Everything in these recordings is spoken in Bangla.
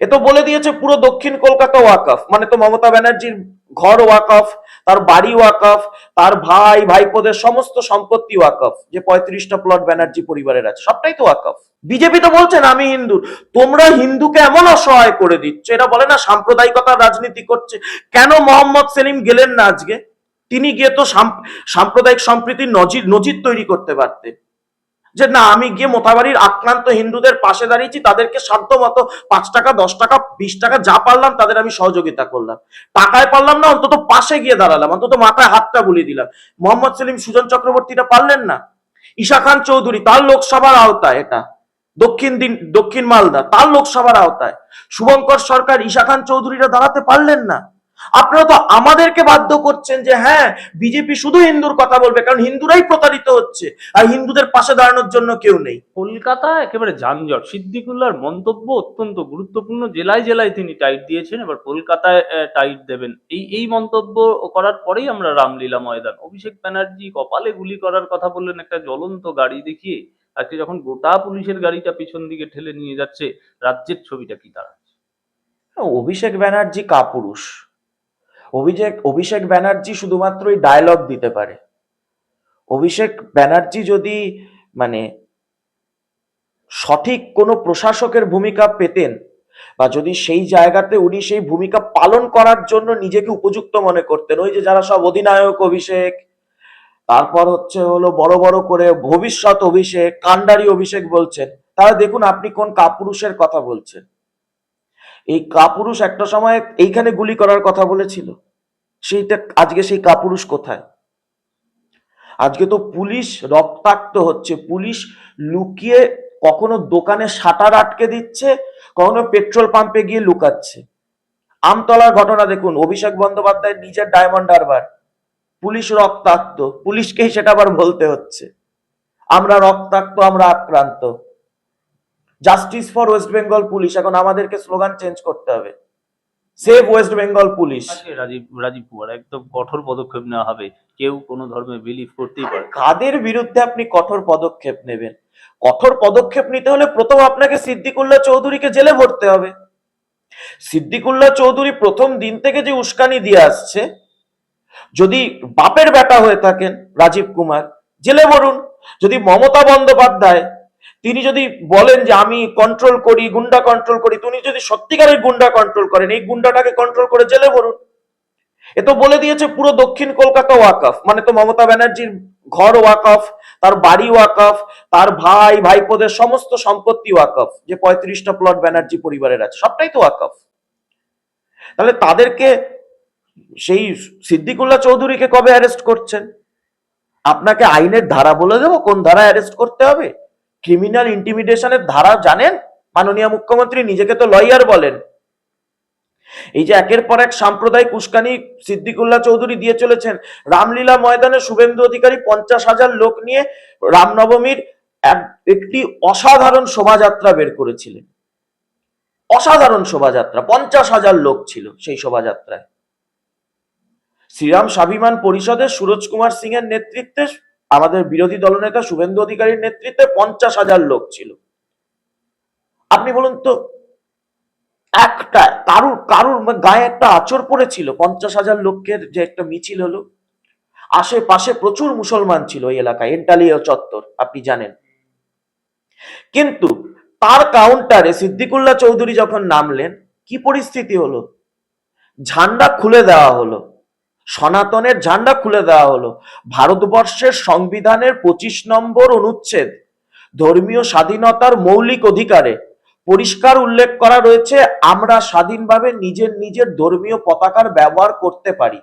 এ তো বলে দিয়েছে পুরো দক্ষিণ কলকাতা ওয়াকফ। মানে তো মমতা ব্যানার্জির ঘর ওয়াকফ, তার বাড়ি ওয়াকফ, তার ভাই, ভাইপোদের সমস্ত সম্পত্তি ওয়াকফ, যে পঁয়ত্রিশটা প্লট ব্যানার্জি পরিবারের আছে, সবটাই তো ওয়াকফ। বিজেপি তো বলছেন আমি হিন্দু। তোমরা হিন্দুকে এমন অসহায় করে দিচ্ছ। এটা বলে, না, সাম্প্রদায়িকতার রাজনীতি করছে। কেন মোহাম্মদ সেলিম গেলেন না আজকে? তিনি গিয়ে তো সাম- সাম্প্রদায়িক সম্প্রীতির নজির নজির তৈরি করতে পারতেন। যে না, আমি গিয়ে মোতাবাড়ির আক্রান্ত হিন্দুদের পাশে দাঁড়িয়েছি, তাদেরকে শান্ত মতো পাঁচ টাকা, দশ টাকা, বিশ টাকা যা পারলাম তাদের আমি সহযোগিতা করলাম। টাকায় পারলাম না, অন্তত পাশে গিয়ে দাঁড়ালাম, অন্তত মাথায় হাতটা বুলিয়ে দিলাম। মোহাম্মদ সেলিম সুজন চক্রবর্তীটা পারলেন না? ঈশা খান চৌধুরী, তার লোকসভার আওতায় এটা। দক্ষিণ দিন, দক্ষিণ মালদা, তার লোকসভার আওতায়। শুভঙ্কর সরকার, ঈশা খান চৌধুরীরা দাঁড়াতে পারলেন না? আপনারা তো আমাদেরকে বাধ্য করছেন যে হ্যাঁ বিজেপি শুধু হিন্দুর কথা বলবে কারণ হিন্দুরাই প্রতারিত হচ্ছে আর হিন্দুদের পাশে দাঁড়ানোর জন্য কেউ নেই। কলকাতা একেবারে যানজট। সিদ্দিকুল্লার মন্তব্য অত্যন্ত গুরুত্বপূর্ণ। জেলায় জেলায় তিনি টাইট দিয়েছেন এবার কলকাতায় টাইট দেবেন। এই এই মন্তব্য করার পরেই আমরা রামলীলা ময়দান। অভিষেক ব্যানার্জি কপালে গুলি করার কথা বললেন একটা জ্বলন্ত গাড়ি দেখিয়ে আজকে যখন গোটা পুলিশের গাড়িটা পিছন দিকে ঠেলে নিয়ে যাচ্ছে রাজ্যের ছবিটা কি দাঁড়াচ্ছে? অভিষেক ব্যানার্জি কাপুরুষ। অভিষেক অভিষেক ব্যানার্জি শুধুমাত্র শুধুমাত্রই ডায়লগ দিতে পারে। অভিষেক ব্যানার্জি যদি মানে সঠিক কোনো প্রশাসকের ভূমিকা পেতেন বা যদি সেই জায়গাতে উনি সেই ভূমিকা পালন করার জন্য নিজেকে উপযুক্ত মনে করতেন, ওই যে যারা সব অধিনায়ক অভিষেক, তারপর হচ্ছে হলো বড় বড় করে ভবিষ্যৎ অভিষেক, কান্ডারি অভিষেক বলছেন, তাহলে দেখুন আপনি কোন কাপুরুষের কথা বলছেন। এই কাপুরুষ একটা সময় এইখানে গুলি করার কথা বলেছিল। সেইটা আজকে সেই কাপুরুষ কোথায়? আজকে তো পুলিশ রক্তাক্ত হচ্ছে। পুলিশ লুকিয়ে কখনো দোকানে শাটার আটকে দিচ্ছে, কখনো পেট্রোল পাম্পে গিয়ে লুকাচ্ছে। আমতলার ঘটনা দেখুন, অভিষেক বন্দ্যোপাধ্যায় নিজের ডায়মন্ড হারবার। পুলিশ রক্তাক্ত। পুলিশকেই সেটা আবার বলতে হচ্ছে। আমরা রক্তাক্ত, আমরা আক্রান্ত। Justice for West Bengal police এখন আমাদেরকে স্লোগান চেঞ্জ করতে হবে। Save West Bengal police Rajeev Rajeev Kumar একদম কঠোর পদক্ষেপ নেওয়া হবে। কেউ কোনো ধর্মে বিলিভ করতেই পারে কাদের বিরুদ্ধে আপনি কঠোর পদক্ষেপ নেবেন? কঠোর পদক্ষেপ নিতে হলে প্রথম আপনাকে সিদ্দিকুল্লাহ চৌধুরীকে জেলে ভরতে হবে। সিদ্দিকুল্লাহ চৌধুরী প্রথম দিন থেকে যে উস্কানি দিয়ে আসছে যদি বাপের বেটা হয়ে থাকেন রাজীব কুমার জেলে ভরুন যদি মমতা বন্দ্যোপাধ্যায় তিনি যদি বলেন যে আমি কন্ট্রোল করি, গুন্ডা কন্ট্রোল করি, তিনি যদি সত্যিকারের গুন্ডা কন্ট্রোল করেন, এই গুন্ডাটাকে কন্ট্রোল করে জেলে ভরুন এ তো বলে দিয়েছে পুরো দক্ষিণ কলকাতা ওয়াকফ মানে তো মমতা ব্যানার্জির ঘর ওয়াকফ, তার বাড়ি ওয়াকফ, তার ভাই, ভাইপোদের সমস্ত সম্পত্তি ওয়াকফ, যে পঁয়ত্রিশটা প্লট ব্যানার্জি পরিবারের আছে, সবটাই তো ওয়াকফ। তাহলে তাদেরকে সেই সিদ্দিকুল্লাহ চৌধুরীকে কবে অ্যারেস্ট করছেন? আপনাকে আইনের ধারা বলে দেবো, কোন ধারা অ্যারেস্ট করতে হবে? ক্রিমিনাল ইন্টিমিডেশনের ধারা জানেন? মাননীয় মুখ্যমন্ত্রী, নিজেকে তো লয়ার বলেন। এই যে একের পর এক সাম্প্রদায়িক উস্কানি সিদ্দিকুল্লাহ চৌধুরী দিয়ে চলেছেন, রামলীলা ময়দানে শুভেন্দু অধিকারী পঞ্চাশ হাজার লোক নিয়ে রামনবমীর এক- একটি অসাধারণ শোভাযাত্রা বের করেছিলেন। অসাধারণ শোভাযাত্রা, পঞ্চাশ হাজার লোক ছিল সেই শোভাযাত্রায়। শ্রীরাম স্বাভিমান পরিষদের সুরজ কুমার সিং এর নেতৃত্বে আমাদের বিরোধী দলনেতা শুভেন্দু অধিকারীর নেতৃত্বে পঞ্চাশ হাজার লোক ছিল। আপনি বলুন তো, একটা কারুর কারুর গায়ে একটা আচর পড়েছিল? পঞ্চাশ হাজার লোকের যে একটা মিছিল হলো, আশেপাশে প্রচুর মুসলমান ছিল ওই এলাকায় এন্টালিয়া চত্বর, আপনি জানেন। কিন্তু তার কাউন্টারে সিদ্দিকুল্লাহ চৌধুরী যখন নামলেন, কি পরিস্থিতি হলো? ঝান্ডা খুলে দেওয়া হলো। সনাতনের ঝান্ডা খুলে দেওয়া হলো। ভারতবর্ষের সংবিধানের পঁচিশ নম্বর অনুচ্ছেদ, ধর্মীয় স্বাধীনতার মৌলিক অধিকারে পরিষ্কার উল্লেখ করা রয়েছে, আমরা স্বাধীনভাবে নিজের নিজের ধর্মীয় পতাকার ব্যবহার করতে পারি।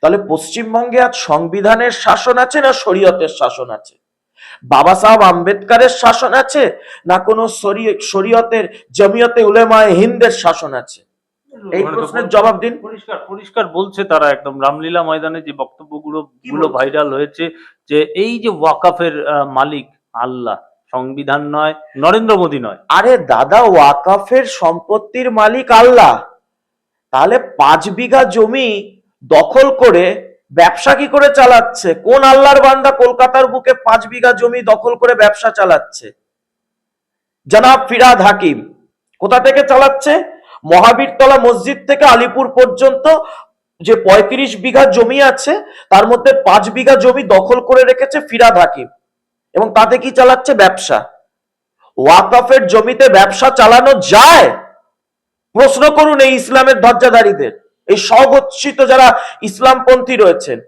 তাহলে পশ্চিমবঙ্গে আজ সংবিধানের শাসন আছে না শরীয়তের শাসন আছে? বাবা সাহেব আম্বেদকারের শাসন আছে না কোনো শরী- শরীয়তের জমিয়তে উলেমায় হিন্দের শাসন আছে? এই প্রশ্নের জবাব দিন। পরিষ্কার পরিষ্কার বলছে তারা একদম রামলীলা ময়দানে যে বক্তব্যগুলো গুলো ভাইরাল হয়েছে যে এই যে ওয়াকাফের মালিক আল্লাহ সংবিধান নয় নরেন্দ্র মোদী নয়। আরে দাদা ওয়াকাফের সম্পত্তির মালিক আল্লাহ। তাহলে পাঁচ বিঘা জমি দখল করে ব্যবসা কি করে চালাচ্ছে? কোন আল্লাহর বান্দা কলকাতার বুকে পাঁচ বিঘা জমি দখল করে ব্যবসা চালাচ্ছে? জনাব ফিরাদ হাকিম কোথা থেকে চালাচ্ছে? মহাবীরতলা মসজিদ থেকে আলিপুর পর্যন্ত যে পঁয়ত্রিশ বিঘা জমি আছে, তার মধ্যে পাঁচ বিঘা জমি দখল করে রেখেছে ফিরাদ হাকিম। এবং তাতে কি চালাচ্ছে? ব্যবসা। ওয়াকফের জমিতে ব্যবসা চালানো যায়? প্রশ্ন করুন এই ইসলামের ধজ্জাধারীদের এই স্বগচ্ছিত যারা ইসলামপন্থী রয়েছেন,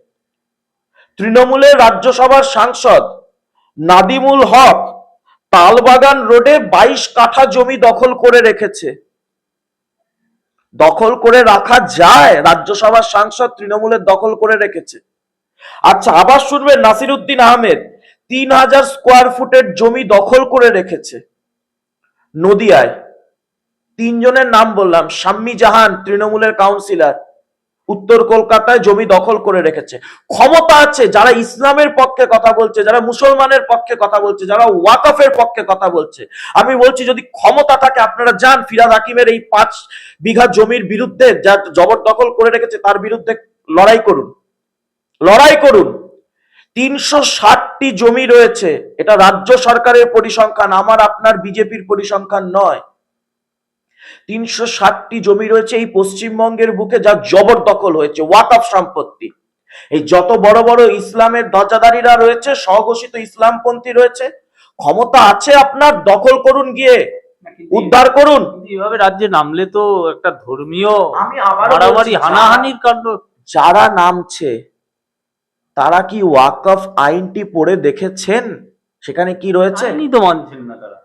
তৃণমূলের রাজ্যসভার সাংসদ নাদিমুল হক তালবাগান রোডে বাইশ কাঠা জমি দখল করে রেখেছে। দখল করে রাখা যায়, রাজ্যসভার সাংসদ তৃণমূলের দখল করে রেখেছে। আচ্ছা আবার শুনবেন নাসির উদ্দিন আহমেদ, তিন হাজার স্কোয়ার ফুটের জমি দখল করে রেখেছে নদিয়ায়। তিনজনের নাম বললাম, শাম্মী জাহান, তৃণমূলের কাউন্সিলর। উত্তর কলকাতায় জমি দখল করে রেখেছে। ক্ষমতা আছে, যারা ইসলামের পক্ষে কথা বলছে, যারা মুসলমানের পক্ষে কথা বলছে, যারা ওয়াকফের পক্ষে কথা বলছে। আমি বলছি, যদি ক্ষমতা থাকে, আপনারা যান। ফিরাদ হাকিমের এই পাঁচ বিঘা জমির বিরুদ্ধে যা জবরদখল করে রেখেছে, তার বিরুদ্ধে লড়াই করুন। লড়াই করুন। তিনশো ষাটটি জমি রয়েছে। এটা রাজ্য সরকারের পরিসংখ্যান, আমার, আপনার, বিজেপির পরিসংখ্যান নয়। তিনশো ষাটটি জমি রয়েছে এই পশ্চিমবঙ্গের বুকে যা জবরদখল হয়েছে। ওয়াকফ সম্পত্তি? এই যত বড় বড় ইসলামের ধ্বজাধারীরা রয়েছে স্বঘোষিত ইসলামপন্থী রয়েছে ক্ষমতা আছে আপনার দখল করুন গিয়ে উদ্ধার করুন। এভাবে রাজ্যে নামলে তো একটা ধর্মীয় আমি মারামারি হানাহানির কাণ্ড। যারা নামছে তারা কি ওয়াকফ আইনটি পড়ে দেখেছেন? সেখানে কি রয়েছে? তো মানছেন না তারা।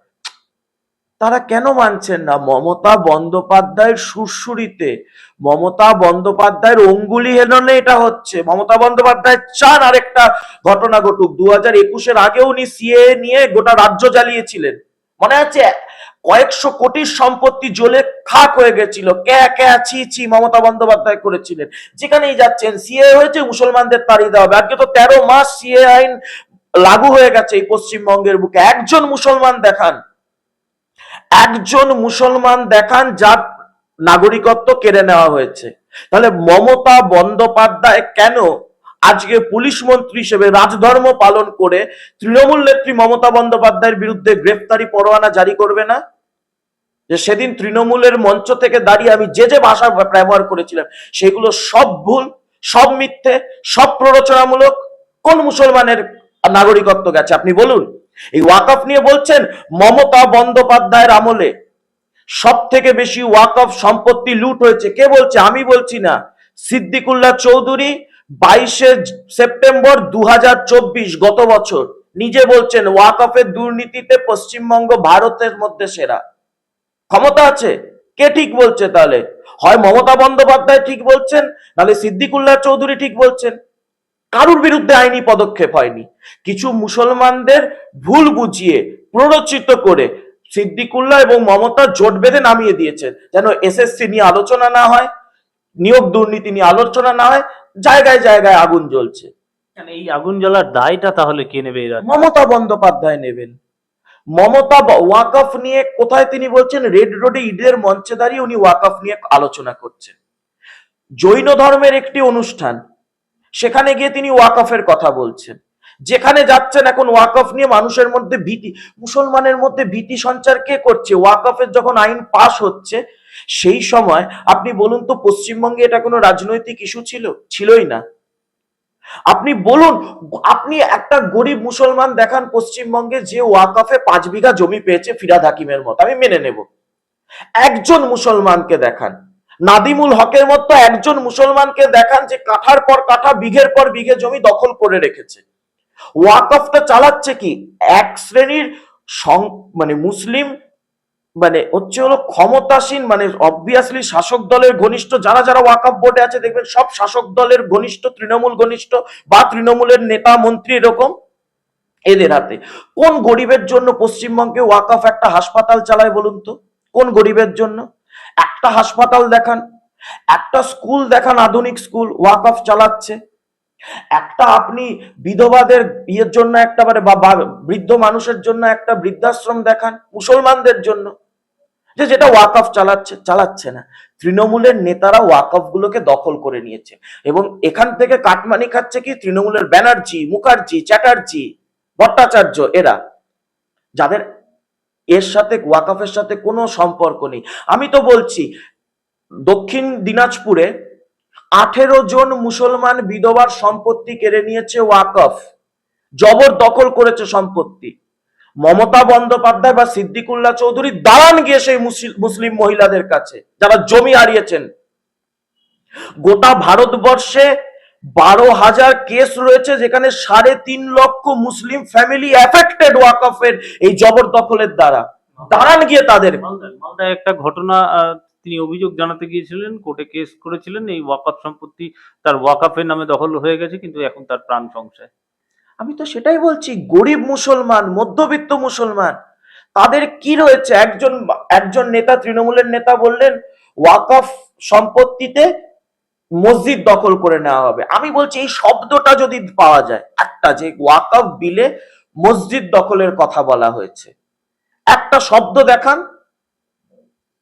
তারা কেন মানছেন না? মমতা বন্দ্যোপাধ্যায়ের সুরসুরিতে, মমতা বন্দ্যোপাধ্যায়ের অঙ্গুলি হেলনে এটা হচ্ছে। মমতা বন্দ্যোপাধ্যায় চান আরেকটা ঘটনা ঘটুক। দু হাজার একুশের আগে উনি সিএ নিয়ে গোটা রাজ্য জ্বালিয়েছিলেন। মনে আছে? কয়েকশো কোটির সম্পত্তি জ্বলে খাক হয়ে গেছিল। ক্যা ক্যা, ছি ছি মমতা বন্দ্যোপাধ্যায় করেছিলেন। যেখানেই যাচ্ছেন, সিএ হয়েছে, মুসলমানদের তাড়িয়ে দেওয়া হবে। আজকে তো তেরো মাস সিএ আইন লাগু হয়ে গেছে এই পশ্চিমবঙ্গের বুকে। একজন মুসলমান দেখান। একজন মুসলমান দেখান যার নাগরিকত্ব কেড়ে নেওয়া হয়েছে। তাহলে মমতা বন্দ্যোপাধ্যায় কেন আজকে পুলিশ মন্ত্রী হিসেবে রাজধর্ম পালন করে তৃণমূল নেত্রী মমতা বন্দ্যোপাধ্যায়ের বিরুদ্ধে গ্রেফতারি পরোয়ানা জারি করবে না? যে সেদিন তৃণমূলের মঞ্চ থেকে দাঁড়িয়ে আমি যে যে ভাষা ব্যবহার করেছিলাম, সেগুলো সব ভুল, সব মিথ্যে, সব প্ররোচনামূলক। কোন মুসলমানের নাগরিকত্ব গেছে? আপনি বলুন। এই ওয়াকফ নিয়ে বলছেন মমতা বন্দ্যোপাধ্যায়ের আমলে। সব থেকে বেশি ওয়াকফ সম্পত্তি লুট হয়েছে। কে বলছে? আমি বলছি না। সিদ্দিকুল্লাহ চৌধুরী বাইশে সেপ্টেম্বর দু হাজার চব্বিশ, গত বছর, নিজে বলছেন ওয়াকফের দুর্নীতিতে পশ্চিমবঙ্গ ভারতের মধ্যে সেরা। ক্ষমতা আছে? কে ঠিক বলছে তাহলে? হয় মমতা বন্দ্যোপাধ্যায় ঠিক বলছেন, নাহলে সিদ্দিকুল্লাহ চৌধুরী ঠিক বলছেন? কারুর বিরুদ্ধে আইনি পদক্ষেপ হয়নি। কিছু মুসলমানদের ভুল বুঝিয়ে প্ররোচিত করে সিদ্দিকুল্লাহ এবং মমতা জোট বেঁধে নামিয়ে দিয়েছেন যেন এসএসসি নিয়ে আলোচনা না হয় নিয়োগ দুর্নীতি নিয়ে আলোচনা না হয় জায়গায় জায়গায় আগুন জ্বলছে। এই আগুন জ্বলার দায়টা তাহলে কে নেবে মমতা বন্দ্যোপাধ্যায় নেবেন। মমতা ওয়াকফ নিয়ে কোথায় তিনি বলছেন রেড রোডে ঈদের মঞ্চে দাঁড়িয়ে উনি ওয়াকফ নিয়ে আলোচনা করছেন। জৈন ধর্মের একটি অনুষ্ঠান সেখানে গিয়ে তিনি ওয়াকফের কথা বলছেন। যেখানে যাচ্ছেন এখন ওয়াকফ নিয়ে মানুষের মধ্যে ভীতি, মুসলমানের মধ্যে ভীতি সঞ্চার কে করছে? ওয়াকফের যখন আইন পাশ হচ্ছে, সেই সময় আপনি বলুন তো পশ্চিমবঙ্গে এটা কোনো রাজনৈতিক ইস্যু ছিল? ছিলই না। আপনি বলুন, আপনি একটা গরিব মুসলমান দেখান পশ্চিমবঙ্গে যে ওয়াকফে পাঁচ বিঘা জমি পেয়েছে ফিরাদ হাকিমের মতো। আমি মেনে নেব। একজন মুসলমানকে দেখান। নাদিমুল হকের মতো একজন মুসলমানকে দেখান যে কাঠার পর কাঠা, বিঘের পর বিঘে জমি দখল করে রেখেছে। ওয়াকফটা চালাচ্ছে কি? এক শ্রেণির মানে মুসলিম মানে হচ্ছে হলো ক্ষমতাসীন মানে অবভিয়াসলি শাসক দলের ঘনিষ্ঠ, যারা যারা ওয়াকফ বোর্ডে আছে, দেখবেন সব শাসক দলের ঘনিষ্ঠ, তৃণমূল ঘনিষ্ঠ বা তৃণমূলের নেতা, মন্ত্রী এরকম এদের হাতে। কোন গরিবের জন্য পশ্চিমবঙ্গে ওয়াকফ একটা হাসপাতাল চালায় বলুন তো? কোন গরিবের জন্য? একটা হাসপাতাল দেখান, একটা স্কুল দেখান, আধুনিক স্কুল ওয়াকফ চালাচ্ছে। একটা আপনি বিধবাদের ইয়ের জন্য একটা বা বৃদ্ধ মানুষের জন্য একটা বৃদ্ধাশ্রম দেখান, মুসলমানদের জন্য। যে যেটা ওয়াকফ চালাচ্ছে চালাচ্ছে না। তৃণমূলের নেতারা ওয়াকফ গুলোকে দখল করে নিয়েছে। এবং এখান থেকে কাটমানি খাচ্ছে কি? তৃণমূলের ব্যানার্জি, মুখার্জি, চ্যাটার্জি, ভট্টাচার্য, এরা। যাদের এর সাথে, ওয়াকাফের সাথে কোনো সম্পর্ক নেই। আমি তো বলছি, দক্ষিণ দিনাজপুরে আঠেরো জন মুসলমান বিধবার সম্পত্তি কেড়ে নিয়েছে ওয়াকফ। জবর দখল করেছে সম্পত্তি। মমতা বন্দ্যোপাধ্যায় বা সিদ্দিকুল্লাহ চৌধুরী দাঁড়ান গিয়ে সেই মুসলিম মহিলাদের কাছে, যারা জমি হারিয়েছেন। গোটা ভারতবর্ষে বারো হাজার কেস রয়েছে যেখানে সাড়ে তিন লক্ষ মুসলিম ফ্যামিলি এফেক্টেড ওয়াকফের এই জবরদখলের দ্বারা। দাঁড়ান গিয়ে তাদের। মালদায় একটা ঘটনা তিনি অভিযোগ জানাতে গিয়েছিলেন কোর্টে কেস করেছিলেন এই ওয়াকফ সম্পত্তি তার ওয়াকফের নামে দখল হয়ে গেছে কিন্তু এখন তার প্রাণ সংশয়। আমি তো সেটাই বলছি গরিব মুসলমান মধ্যবিত্ত মুসলমান তাদের কি রয়েছে? একজন একজন নেতা তৃণমূলের নেতা বললেন ওয়াকফ সম্পত্তিতে মসজিদ দখল করে নেওয়া হবে। আমি বলছি, এই শব্দটা যদি পাওয়া যায়, একটা যে ওয়াকফ বিলে মসজিদ দখলের কথা বলা হয়েছে। একটা শব্দ দেখান,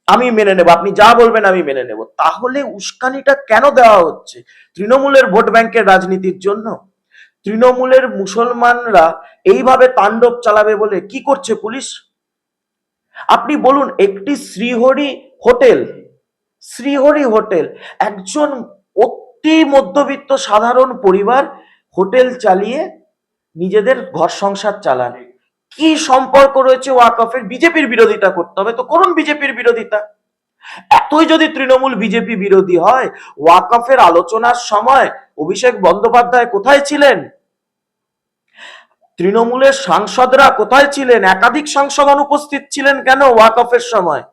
আমি মেনে নেব। আপনি যা বলবেন, আমি মেনে নেব। তাহলে উস্কানিটা কেন দেওয়া হচ্ছে? তৃণমূলের ভোট ব্যাংকের রাজনীতির জন্য? তৃণমূলের মুসলমানরা এইভাবে তাণ্ডব চালাবে বলে কি করছে পুলিশ? আপনি বলুন, একটি শ্রীহরি হোটেল শ্রীহরি হোটেল, একজন অতি মধ্যবিত্ত সাধারণ পরিবার হোটেল চালিয়ে নিজেদের ঘর সংসার চালান কি সম্পর্ক রয়েছে ওয়াকফের বিজেপির বিরোধিতা করতে হবে। তো করুন বিজেপির বিরোধিতা। এতই যদি তৃণমূল বিজেপি বিরোধী হয় ওয়াকফের আলোচনার সময় অভিষেক বন্দ্যোপাধ্যায় কোথায় ছিলেন? তৃণমূলের সাংসদরা কোথায় ছিলেন? একাধিক সাংসদ অনুপস্থিত ছিলেন কেন ওয়াকফের সময়?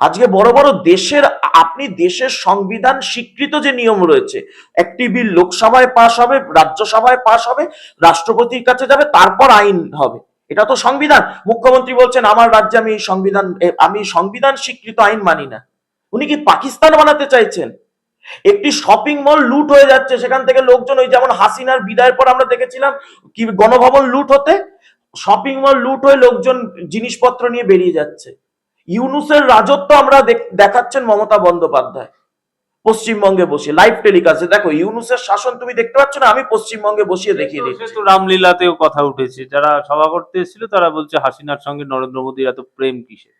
আজকে বড় বড় দেশের, আপনি দেশের সংবিধান স্বীকৃত যে নিয়ম রয়েছে একটি বিল লোকসভায় পাশ হবে, রাজ্যসভায় পাশ হবে, রাষ্ট্রপতির কাছে যাবে, তারপর আইন হবে। এটা তো সংবিধান। মুখ্যমন্ত্রী বলছেন, আমার রাজ্যে আমি সংবিধান আমি সংবিধান স্বীকৃত আইন মানি না। উনি কি পাকিস্তান বানাতে চাইছেন? একটি শপিং মল লুট হয়ে যাচ্ছে, সেখান থেকে লোকজন ওই যেমন হাসিনার বিদায়ের পর আমরা দেখেছিলাম, কি গণভবন লুট হতে, শপিং মল লুট হয়ে লোকজন জিনিসপত্র নিয়ে বেরিয়ে যাচ্ছে। ইউনুসের রাজত্ব আমরা দেখ- দেখাচ্ছেন মমতা বন্দ্যোপাধ্যায়। পশ্চিমবঙ্গে বসে লাইভ টেলিকাস্টে দেখো ইউনুসের শাসন তুমি দেখতে পাচ্ছ না? আমি পশ্চিমবঙ্গে বসিয়ে দেখিয়ে দিচ্ছি। তো রামলীলাতেও কথা উঠেছে। যারা সভা করতে এসেছিল তারা বলছে হাসিনার সঙ্গে নরেন্দ্র মোদীর এত প্রেম কিসে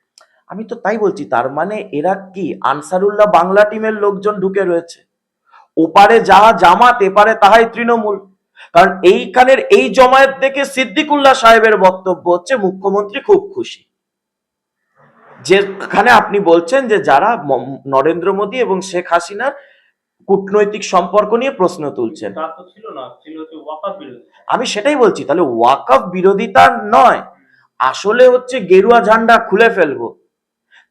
আমি তো তাই বলছি তার মানে এরা কি আনসারুল্লাহ বাংলা টিমের লোকজন ঢুকে রয়েছে? ওপারে যাহা জামাত এপারে তাহাই তৃণমূল। কারণ এইখানের এই জমায়েত দেখে সিদ্দিকুল্লাহ সাহেবের বক্তব্য হচ্ছে মুখ্যমন্ত্রী খুব খুশি। যেখানে আপনি বলছেন যে যারা নরেন্দ্র মোদী এবং শেখ হাসিনার কূটনৈতিক সম্পর্ক নিয়ে প্রশ্ন তুলছেন। আমি সেটাই বলছি তাহলে ওয়াকফ বিরোধিতা নয় আসলে হচ্ছে গেরুয়া ঝান্ডা খুলে ফেলব।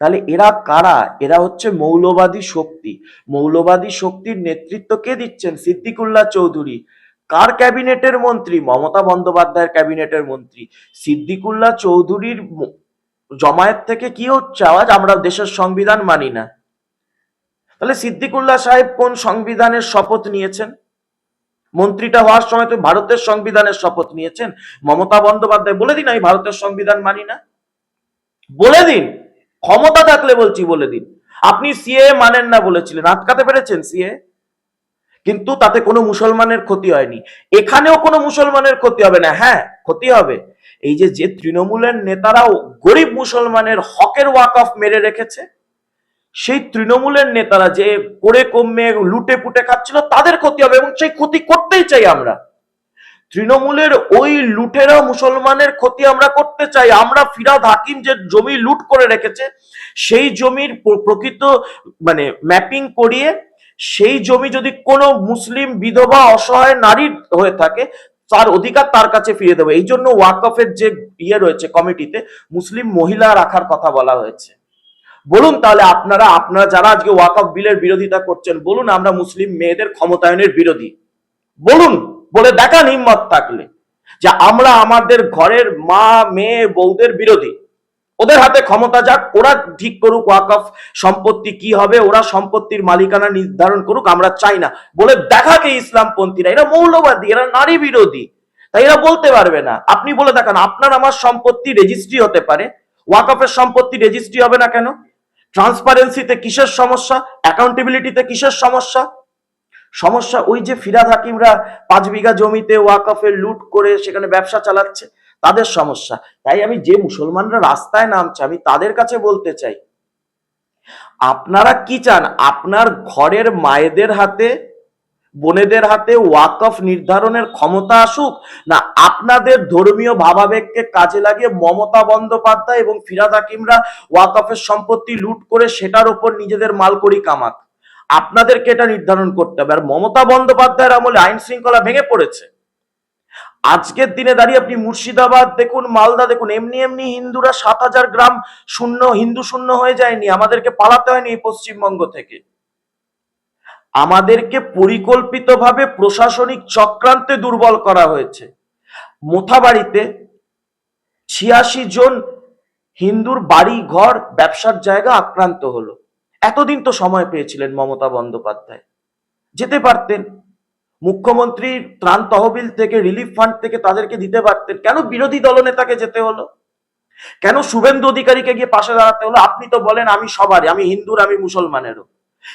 তাহলে এরা কারা? এরা হচ্ছে মৌলবাদী শক্তি। মৌলবাদী শক্তির নেতৃত্ব কে দিচ্ছেন? সিদ্দিকুল্লাহ চৌধুরী। কার ক্যাবিনেটের মন্ত্রী? মমতা বন্দ্যোপাধ্যায়ের ক্যাবিনেটের মন্ত্রী। সিদ্দিকুল্লাহ চৌধুরীর জমায়েত থেকে কি হচ্ছে আওয়াজ? আমরা দেশের সংবিধান মানি না। তাহলে সিদ্দিকুল্লাহ সাহেব কোন সংবিধানের শপথ নিয়েছেন? মন্ত্রীটা হওয়ার সময় তো ভারতের সংবিধানের শপথ নিয়েছেন। মমতা বন্দ্যোপাধ্যায়, বলে দিন আমি ভারতের সংবিধান মানি না। বলে দিন, ক্ষমতা থাকলে বলছি বলে দিন। আপনি সিএ মানেন না বলেছিলেন। আটকাতে পেরেছেন সিএ কিন্তু তাতে কোনো মুসলমানের ক্ষতি হয়নি। এখানেও কোনো মুসলমানের ক্ষতি হবে না। হ্যাঁ ক্ষতি হবে। এই যে যে তৃণমূলের নেতারাও গরিব মুসলমানের হকের ওয়াকফ মেরে রেখেছে, সেই তৃণমূলের নেতারা যে করে কমে লুটে পুটে খাচ্ছিল, তাদের ক্ষতি হবে এবং সেই ক্ষতি করতেই চাই আমরা। তৃণমূলের ওই লুটেরা মুসলমানের ক্ষতি আমরা করতে চাই। আমরা ফিরাদ হাকিম যে জমি লুট করে রেখেছে, সেই জমির প্রকৃত মানে ম্যাপিং করিয়ে সেই জমি যদি কোনো মুসলিম বিধবা অসহায় নারীর হয়ে থাকে, তার অধিকার তার কাছে ফিরে দেবো। এই জন্য ওয়াকফের যে ইয়ে রয়েছে কমিটিতে, মুসলিম মহিলা রাখার কথা বলা হয়েছে। বলুন তাহলে আপনারা আপনারা যারা আজকে ওয়াকফ বিলের বিরোধিতা করছেন, বলুন আমরা মুসলিম মেয়েদের ক্ষমতায়নের বিরোধী। বলুন, বলে দেখান হিম্মত থাকলে যে আমরা আমাদের ঘরের মা, মেয়ে, বউদের বিরোধী। ওদের হাতে ক্ষমতা যাক, ওরা ঠিক করুক, ওয়াকফ সম্পত্তি কি হবে, ওরা সম্পত্তির মালিকানা নির্ধারণ করুক, আমরা চাই না। বলে দেখাকে ইসলামপন্থীরা, এরা মৌলবাদী, এরা নারী বিরোধী। তাই এরা বলতে পারবে না। আপনি বলে দেখান, আপনার আমার সম্পত্তি রেজিস্ট্রি হতে পারে, ওয়াকফের সম্পত্তি রেজিস্ট্রি হবে না কেন? ট্রান্সপারেন্সিতে কিসের সমস্যা? অ্যাকাউন্টেবিলিটিতে কিসের সমস্যা? সমস্যা ওই যে ফিরাদ হাকিমরা পাঁচ বিঘা জমিতে ওয়াকফের লুট করে সেখানে ব্যবসা চালাচ্ছে। তাদের সমস্যা। তাই আমি যে মুসলমানরা রাস্তায় নামছে, আমি তাদের কাছে বলতে চাই, আপনারা কি চান? আপনার ঘরের মায়েদের হাতে, বোনেদের হাতে ওয়াকফ নির্ধারণের ক্ষমতা আসুক, না আপনাদের ধর্মীয় ভাবাবেগকে কাজে লাগিয়ে মমতা বন্দ্যোপাধ্যায় এবং ফিরাদ হাকিমরা ওয়াকফের সম্পত্তি লুট করে সেটার উপর নিজেদের মালকড়ি কামাক? আপনাদেরকে এটা নির্ধারণ করতে হবে। আর মমতা বন্দ্যোপাধ্যায়ের আমলে আইন শৃঙ্খলা ভেঙে পড়েছে। আজকের দিনে দাঁড়িয়ে আপনি মুর্শিদাবাদ দেখুন, মালদা দেখুন, এমনি এমনি হিন্দুরা সাত হাজার গ্রাম শূন্য, হিন্দু শূন্য হয়ে যায়নি, আমাদেরকে পালাতে হয়নি পশ্চিমবঙ্গ থেকে। আমাদেরকে পরিকল্পিতভাবে প্রশাসনিক চক্রান্তে দুর্বল করা হয়েছে। মোথাবাড়িতে ছিয়াশি জন হিন্দুর বাড়ি, ঘর, ব্যবসার জায়গা আক্রান্ত হলো। এতদিন তো সময় পেয়েছিলেন মমতা বন্দ্যোপাধ্যায়। যেতে পারতেন। মুখ্যমন্ত্রী ত্রাণ তহবিল থেকে রিলিফ ফান্ড থেকে তাদেরকে দিতে পারতেন কেন বিরোধী দলনেতাকে যেতে হলো? কেন শুভেন্দু অধিকারীকে গিয়ে পাশে দাঁড়াতে হলো? আপনি তো বলেন আমি সবারই, আমি হিন্দুর, আমি মুসলমানেরও।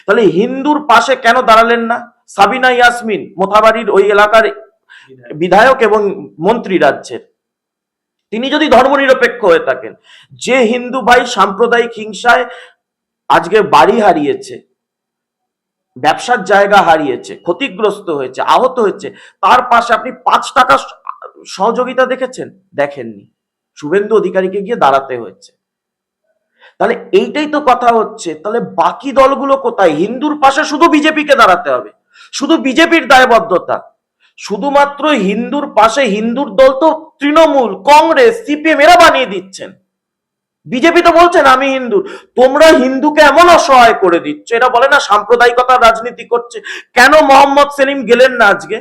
তাহলে হিন্দুর পাশে কেন দাঁড়ালেন না? সাবিনা ইয়াসমিন, মোথাবাড়ির ওই এলাকার বিধায়ক এবং মন্ত্রী রাজ্যের। তিনি যদি ধর্মনিরপেক্ষ হয়ে থাকেন, যে হিন্দু ভাই সাম্প্রদায়িক হিংসায় আজকে বাড়ি হারিয়েছে ব্যবসার জায়গা হারিয়েছে, ক্ষতিগ্রস্ত হয়েছে, আহত হয়েছে, তার পাশে আপনি পাঁচ টাকা সহযোগিতা দেখেছেন? দেখেননি। শুভেন্দু অধিকারীকে গিয়ে দাঁড়াতে হয়েছে। তাহলে এইটাই তো কথা হচ্ছে। তাহলে বাকি দলগুলো কোথায়? হিন্দুর পাশে শুধু বিজেপিকে দাঁড়াতে হবে। শুধু বিজেপির দায়বদ্ধতা। শুধুমাত্র হিন্দুর পাশে, হিন্দুর দল তো তৃণমূল, কংগ্রেস, সিপিএম এরা বানিয়ে দিচ্ছেন। বিজেপি তো বলছেন আমি হিন্দু। তোমরা হিন্দুকে এমন অসহায় করে দিচ্ছ, এরা বলে না সাম্প্রদায়িকতার রাজনীতি করছে। কেন মোহাম্মদ সেলিম গেলেন না আজকে?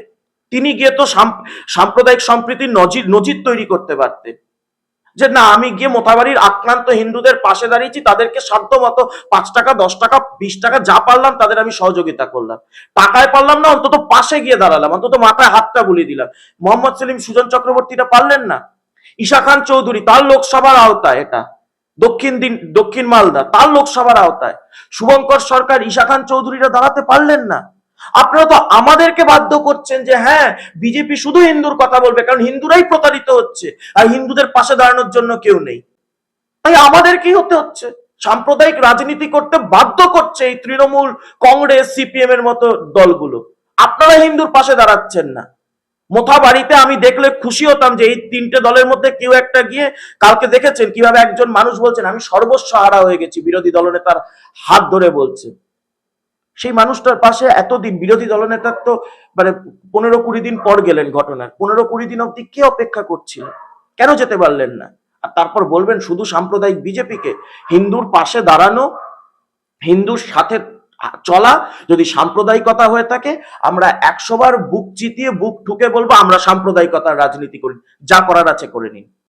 তিনি গিয়ে তো সাম্প্রদায়িক সম্প্রীতির নজির নজির তৈরি করতে পারতেন। যে না, আমি গিয়ে মোথাবাড়ির আক্রান্ত হিন্দুদের পাশে দাঁড়িয়েছি, তাদেরকে সাধ্য মতো পাঁচ টাকা, দশ টাকা, বিশ টাকা যা পারলাম, তাদের আমি সহযোগিতা করলাম। টাকায় পারলাম না, অন্তত পাশে গিয়ে দাঁড়ালাম, অন্তত মাথায় হাতটা বুলিয়ে দিলাম। মোহাম্মদ সেলিম, সুজন চক্রবর্তীটা পারলেন না? ঈশা খান চৌধুরী, তার লোকসভার আওতায় এটা। দক্ষিণ দিন, দক্ষিণ মালদা, তার লোকসভার আওতায়। শুভঙ্কর সরকার, ঈশা খান চৌধুরীরা দাঁড়াতে পারলেন না। আপনারা তো আমাদেরকে বাধ্য করছেন যে হ্যাঁ বিজেপি শুধু হিন্দুর কথা বলবে, কারণ হিন্দুরাই প্রতারিত হচ্ছে, আর হিন্দুদের পাশে দাঁড়ানোর জন্য কেউ নেই। তাই আমাদের কি হতে হচ্ছে? সাম্প্রদায়িক রাজনীতি করতে বাধ্য করছে এই তৃণমূল কংগ্রেস সিপিএম এর মতো দলগুলো। আপনারা হিন্দুর পাশে দাঁড়াচ্ছেন না। মোথা বাড়িতে আমি দেখলে খুশি হতাম যে এই তিনটে দলের মধ্যে কেউ একটা গিয়ে কালকে দেখেছেন কীভাবে একজন মানুষ বলছেন, আমি সর্বস্ব হারা হয়ে গেছি বিরোধী দলনেতার হাত ধরে বলছে। সেই মানুষটার পাশে এতদিন বিরোধী দলনেতার তো মানে পনেরো কুড়ি দিন পর গেলেন ঘটনার পনেরো কুড়ি দিন অব্দি কে অপেক্ষা করছিল? কেন যেতে পারলেন না? আর তারপর বলবেন, শুধু সাম্প্রদায়িক বিজেপিকে হিন্দুর পাশে দাঁড়ানো, হিন্দুর সাথে চলা, যদি সাম্প্রদায়িকতা হয়ে থাকে, আমরা একশোবার বুক চিতিয়ে বুক ঠুকে বলব, আমরা সাম্প্রদায়িকতার রাজনীতি করি, যা করার আছে করে নিন।